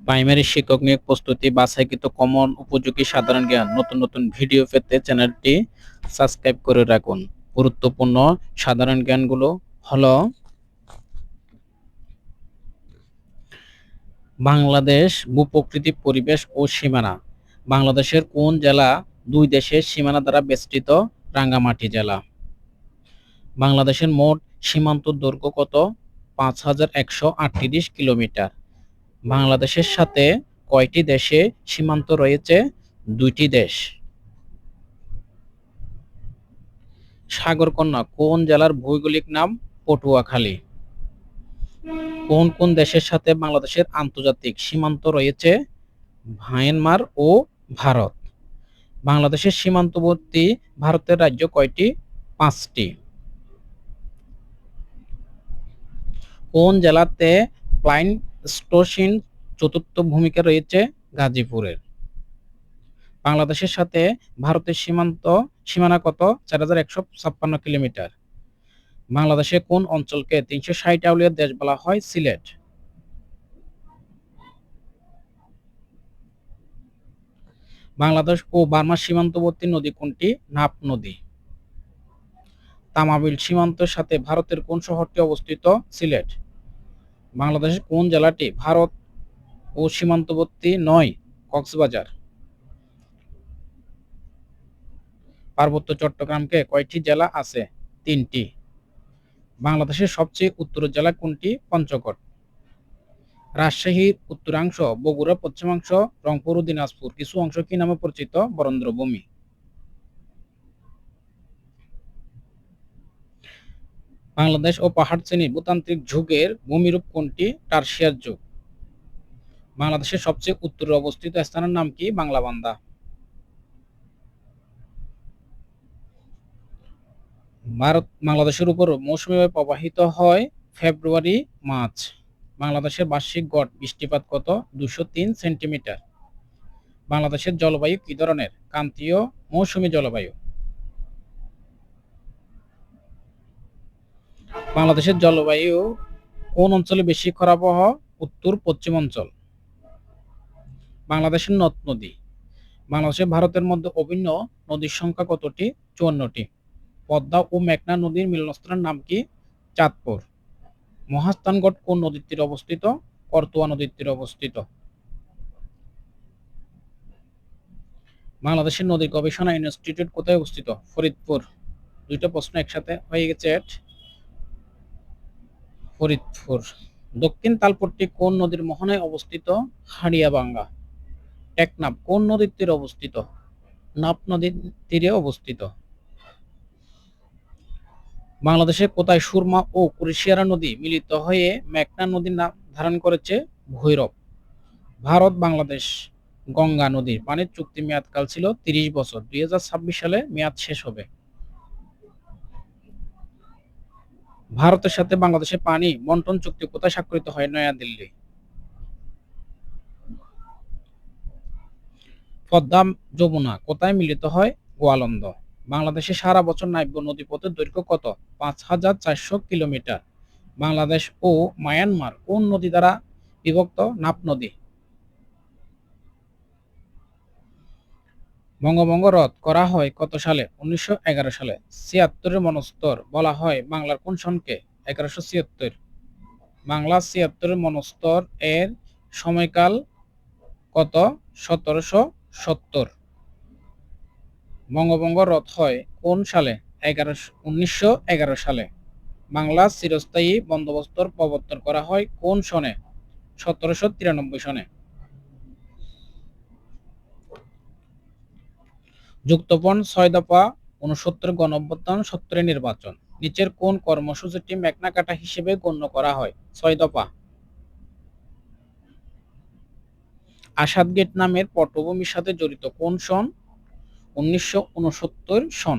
Primary শিক্ষক নিয়োগ প্রস্তুতি বাছাইকৃত কমন উপযোগী সাধারণ জ্ঞান। নতুন নতুন ভিডিও পেতে চ্যানেলটি সাবস্ক্রাইব করে রাখুন। গুরুত্বপূর্ণ সাধারণ জ্ঞানগুলো হলো বাংলাদেশ ভূপ্রকৃতি পরিবেশ ও সীমানা। বাংলাদেশের কোন জেলা দুই দেশের সীমানা দ্বারা বেষ্টিত? রাঙ্গামাটি জেলা। বাংলাদেশের মোট সীমান্ত দৈর্ঘ্য কত? পাঁচ হাজার একশো আটত্রিশ কিলোমিটার। বাংলাদেশের সাথে কয়টি দেশে সীমান্ত রয়েছে? দুইটি দেশ। সাগরকন্যা, কোন জেলার ভৌগোলিক নাম পটুয়াখালী? কোন কোন দেশের সাথে বাংলাদেশের আন্তর্জাতিক সীমান্ত রয়েছে? মায়ানমার ও ভারত। বাংলাদেশের সীমান্তবর্তী ভারতের রাজ্য কয়টি? পাঁচটি। কোন জেলাতে প্লাইন স্টোসিন চতুর্থ ভূমিকা রয়েছে গাজীপুরের। বাংলাদেশের সাথে ভারতের সীমান্ত, সীমানা কত? চার হাজার একশো ছাপ্পান্ন কিলোমিটার। বাংলাদেশের কোন অঞ্চলকে তিনশো ষাট আউলিয়ার দেশ বলা হয়? সিলেট। বাংলাদেশ ও বার্মার সীমান্তবর্তী নদী কোনটি? নাপ নদী। তামাবিল সীমান্তের সাথে ভারতের কোন শহরটি অবস্থিত? সিলেট। বাংলাদেশের কোন জেলাটি ভারত ও সীমান্তবর্তী নয়? কক্সবাজার। পার্বত্য চট্টগ্রামকে কয়টি জেলা আছে? তিনটি। বাংলাদেশের সবচেয়ে উত্তর জেলা কোনটি? পঞ্চগড়। রাজশাহীর উত্তরাংশ বগুড়া পশ্চিমাংশ, রংপুর ও দিনাজপুর। কিছু অংশ কি নামে পরিচিত? বরেন্দ্রভূমি। বাংলাদেশ ও পাহাড় শ্রেণির ভূতান্ত্রিক যুগের ভূমিরূপ কোনটি? টার্সিয়ার যুগ। বাংলাদেশের সবচেয়ে উত্তরে অবস্থিত স্থানের নাম কি? বাংলাবান্ধা ভারত বাংলাদেশের উপর মৌসুমীভাবে প্রবাহিত হয় ফেব্রুয়ারি, মার্চ। বাংলাদেশের বার্ষিক গড় বৃষ্টিপাত কত? দুশো তিন সেন্টিমিটার। বাংলাদেশের জলবায়ু কি ধরনের? ক্রান্তীয় মৌসুমী জলবায়ু। বাংলাদেশের জলবায়ু কোন অঞ্চলে বেশি খরা আবহাওয়া উত্তর, পশ্চিম অঞ্চল। বাংলাদেশের নদ নদী। বাংলাদেশের ভারতের মধ্যে অভিন্ন নদীর সংখ্যা কতটি? চুয়ান্নটি। পদ্মা ও মেঘনা নদীর মিলনস্থলের নাম কি? চাঁদপুর। মহাস্থানগড় কোন নদীর তীরে অবস্থিত? করতোয়া নদীর তীরে অবস্থিত। বাংলাদেশের নদী গবেষণা ইনস্টিটিউট কোথায় অবস্থিত? ফরিদপুর। দুইটা প্রশ্ন একসাথে হয়ে গেছে ফরিদপুর। দক্ষিণ তালপট্টি কোন নদীর মোহনায় অবস্থিত? হাড়িয়াবাঙ্গা। টেকনাফ কোন নদীর তীরে অবস্থিত? নাপ নদীর তীরে অবস্থিত। বাংলাদেশে কোথায় সুরমা ও কুরিশিয়ারা নদী মিলিত হয়ে মেঘনা নদীর নাম ধারণ করেছে? ভৈরব। ভারত, বাংলাদেশ, গঙ্গা নদীর পানির চুক্তি মেয়াদকাল ছিল তিরিশ বছর। দুই হাজার ছাব্বিশ সালে মেয়াদ শেষ হবে। ভারতের সাথে বাংলাদেশের পানি বন্টন চুক্তি কোথায় স্বাক্ষরিত হয়? নয়াদিল্লি। পদ্মা যমুনা কোথায় মিলিত হয়? গোয়ালন্দ। বাংলাদেশে সারা বছর নাব্য নদীপথের দৈর্ঘ্য কত? পাঁচ হাজার চারশো কিলোমিটার। বাংলাদেশ ও মায়ানমার কোন নদী দ্বারা বিভক্ত? নাপ নদী। বঙ্গভঙ্গ রদ করা হয় কত সালে? উনিশশো এগারো সালে। ছিয়াত্তরের মনস্তর বলা হয় বাংলার কোন সনকে? এগারোশো ছিয়াত্তর। বাংলা ছিয়াত্তরের মনস্তর এর সময়কাল কত? সতেরোশো সত্তর। বঙ্গভঙ্গ রদ হয় কোন সালে? এগারোশো উনিশশো এগারো সালে। বাংলা চিরস্থায়ী বন্দোবস্তর প্রবর্তন করা হয় কোন সনে? সতেরোশো তিরানব্বই সনে। যুক্তপণ ছয় দফা উনসত্তর গণঅভ্যুত্থান, সত্তরের নির্বাচন। নিচের কোন কর্মসূচিটি মেঘনাকাটা হিসেবে গণ্য করা হয়? ছয় দফা। আসাদ গেট নামের পটভূমির সাথে জড়িত কোন সন? উনিশশো উনসত্তর সন।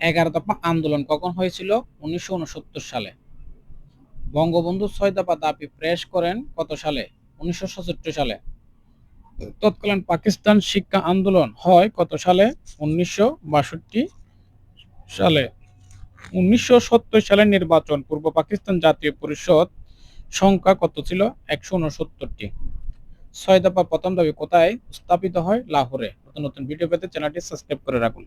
এগারো দফা আন্দোলন কখন হয়েছিল? উনিশশো উনসত্তর সালে। বঙ্গবন্ধু ছয় দফা দাবি প্রেস করেন কত সালে? উনিশশো সালে। তৎকালীন পাকিস্তান শিক্ষা আন্দোলন হয় কত সালে? উনিশশো বাষট্টি সালে। উনিশশো সালের নির্বাচন, পূর্ব পাকিস্তান জাতীয় পরিষদ সংখ্যা কত ছিল? একশো উনসত্তরটি। ছয় দফা প্রথম দাবি কোথায়? স্থাপিত হয় লাহোরে। নতুন নতুন ভিডিও পেতে চ্যানেলটি সাবস্ক্রাইব করে রাখুন।